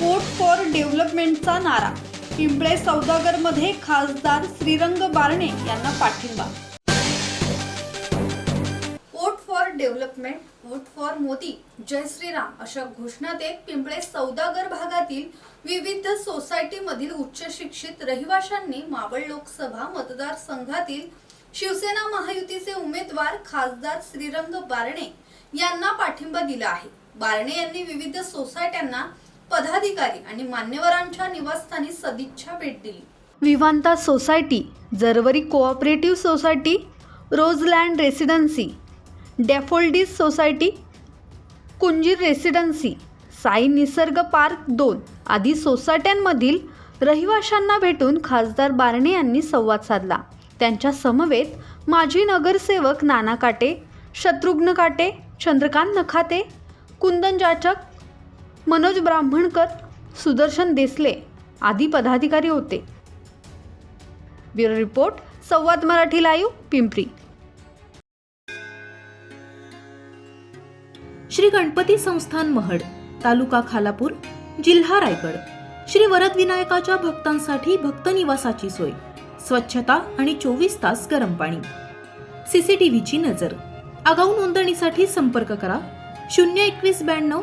डेव्हलपमेंटचा नारा. पिंपळे सौदागरमध्ये खासदार श्रीरंग बारणे यांना पाठिंबा. Vote for development vote for Modi जय श्रीराम अशा घोषणा देत पिंपळे सौदागर भागातील विविध सोसायटीमधील उच्च शिक्षित रहिवाशांनी मावळ लोकसभा मतदारसंघातील शिवसेना महायुतीचे उमेदवार खासदार श्रीरंग बारणे यांना पाठिंबा दिला आहे. बारणे यांनी विविध सोसायट्यांना पदाधिकारी आणि मान्यवरांच्या निवासस्थानी सदिच्छा भेट दिली. Vivanta society Jarvari cooperative society Roseland residency daffodils society Kunjir residency Sai Nisarg park दोन आदी सोसायट्यांमधील रहिवाशांना भेटून खासदार बारणे यांनी संवाद साधला. त्यांच्या समवेत माजी नगरसेवक नाना काटे शत्रुघ्न काटे चंद्रकांत नखाते कुंदन जाचक मनोज ब्राह्मणकर सुदर्शन देसले आदी पदाधिकारी होते. Bureau report Samvad Marathi live Pimpri. Shri Ganpati Sansthan Mahad तालुका खालापूर जिल्हा रायगड. श्री वरद विनायकाच्या भक्तांसाठी भक्त निवासाची सोय स्वच्छता आणि चोवीस तास गरम पाणी. सीसीटीव्हीची नजर. आगाऊ नोंदणीसाठी संपर्क करा शून्य एकवीस ब्याण्णव